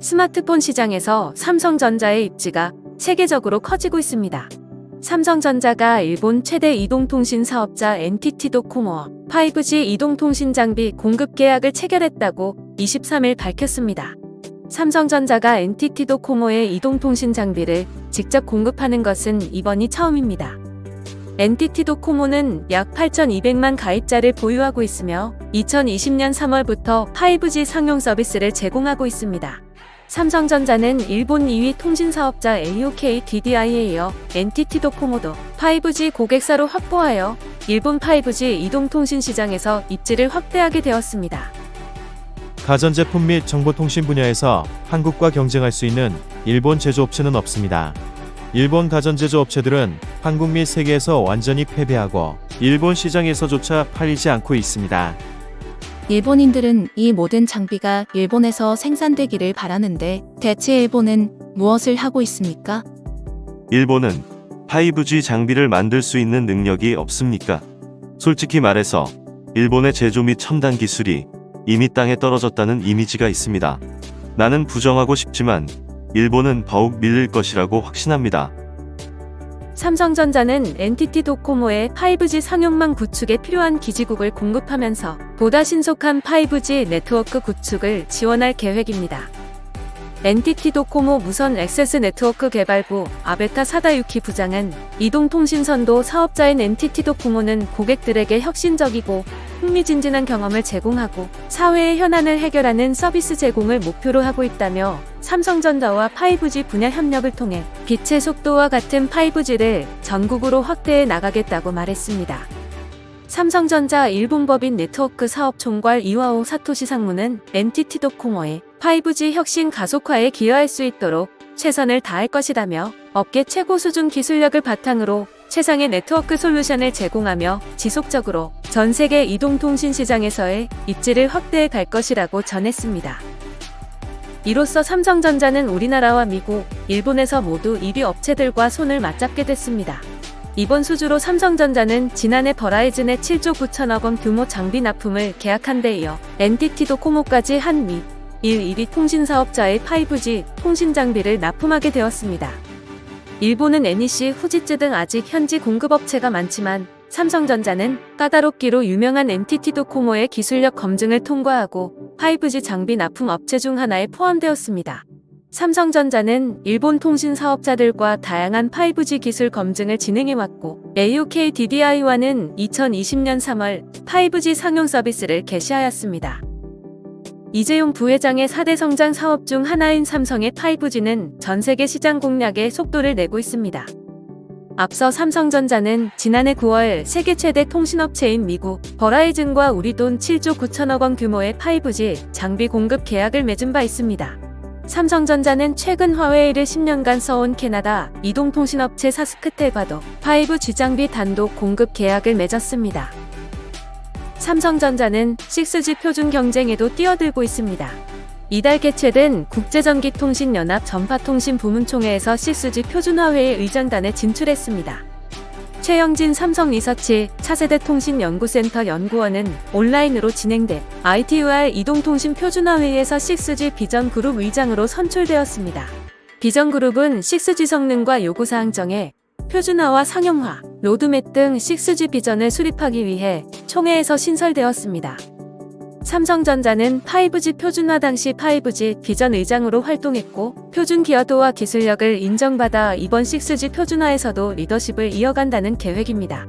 스마트폰 시장에서 삼성전자의 입지가 세계적으로 커지고 있습니다. 삼성전자가 일본 최대 이동통신 사업자 NTT 도코모와 5G 이동통신 장비 공급 계약을 체결했다고 23일 밝혔습니다. 삼성전자가 NTT 도코모의 이동통신 장비를 직접 공급하는 것은 이번이 처음입니다. NTT 도코모는 약 8,200만 가입자를 보유하고 있으며 2020년 3월부터 5G 상용 서비스를 제공하고 있습니다. 삼성전자는 일본 2위 통신 사업자 AOK DDI에 이어 NTT 도코모도 5G 고객사로 확보하여 일본 5G 이동통신 시장에서 입지를 확대하게 되었습니다. 가전제품 및 정보통신 분야에서 한국과 경쟁할 수 있는 일본 제조업체는 없습니다. 일본 가전제조 업체들은 한국 및 세계에서 완전히 패배하고 일본 시장에서조차 팔리지 않고 있습니다. 일본인들은 이 모든 장비가 일본에서 생산되기를 바라는데 대체 일본은 무엇을 하고 있습니까? 일본은 5G 장비를 만들 수 있는 능력이 없습니까? 솔직히 말해서 일본의 제조 및 첨단 기술이 이미 땅에 떨어졌다는 이미지가 있습니다. 나는 부정하고 싶지만 일본은 더욱 밀릴 것이라고 확신합니다. 삼성전자는 NTT 도코모의 5G 상용망 구축에 필요한 기지국을 공급하면서 보다 신속한 5G 네트워크 구축을 지원할 계획입니다. NTT 도코모 무선 액세스 네트워크 개발부 아베타 사다유키 부장은 이동통신선도 사업자인 NTT 도코모는 고객들에게 혁신적이고 흥미진진한 경험을 제공하고 사회의 현안을 해결하는 서비스 제공을 목표로 하고 있다며 삼성전자와 5G 분야 협력을 통해 빛의 속도와 같은 5G를 전국으로 확대해 나가겠다고 말했습니다. 삼성전자 일본법인 네트워크 사업 총괄 이와오 사토시 상무는 NTT 도코모의 5G 혁신 가속화에 기여할 수 있도록 최선을 다할 것이라며 업계 최고 수준 기술력을 바탕으로 최상의 네트워크 솔루션을 제공하며 지속적으로 전 세계 이동통신 시장에서의 입지를 확대해 갈 것이라고 전했습니다. 이로써 삼성전자는 우리나라와 미국, 일본에서 모두 1위 업체들과 손을 맞잡게 됐습니다. 이번 수주로 삼성전자는 지난해 버라이즌의 7조 9천억 원 규모 장비 납품을 계약한 데 이어 NTT 도코모까지 한미 1, 1위 통신 사업자의 5G 통신 장비를 납품하게 되었습니다. 일본은 NEC, 후지츠 등 아직 현지 공급업체가 많지만 삼성전자는 까다롭기로 유명한 NTT 도 코모의 기술력 검증을 통과하고 5G 장비 납품 업체 중 하나에 포함되었습니다. 삼성전자는 일본 통신 사업자들과 다양한 5G 기술 검증을 진행해왔고 AOK DDI와는 2020년 3월 5G 상용 서비스를 개시하였습니다. 이재용 부회장의 4대 성장 사업 중 하나인 삼성의 5G는 전 세계 시장 공략에 속도를 내고 있습니다. 앞서 삼성전자는 지난해 9월 세계 최대 통신업체인 미국 버라이즌과 우리 돈 7조 9천억 원 규모의 5G 장비 공급 계약을 맺은 바 있습니다. 삼성전자는 최근 화웨이를 10년간 써온 캐나다 이동통신업체 사스크텔과도 5G 장비 단독 공급 계약을 맺었습니다. 삼성전자는 6G 표준 경쟁에도 뛰어들고 있습니다. 이달 개최된 국제전기통신연합 전파통신 부문총회에서 6G 표준화회의 의장단에 진출했습니다. 최영진 삼성리서치 차세대 통신연구센터 연구원은 온라인으로 진행된 ITUR 이동통신 표준화회의에서 6G 비전 그룹 의장으로 선출되었습니다. 비전 그룹은 6G 성능과 요구사항 정해 표준화와 상용화, 로드맵 등 6G 비전을 수립하기 위해 총회에서 신설되었습니다. 삼성전자는 5G 표준화 당시 5G 비전 의장으로 활동했고 표준 기여도와 기술력을 인정받아 이번 6G 표준화에서도 리더십을 이어간다는 계획입니다.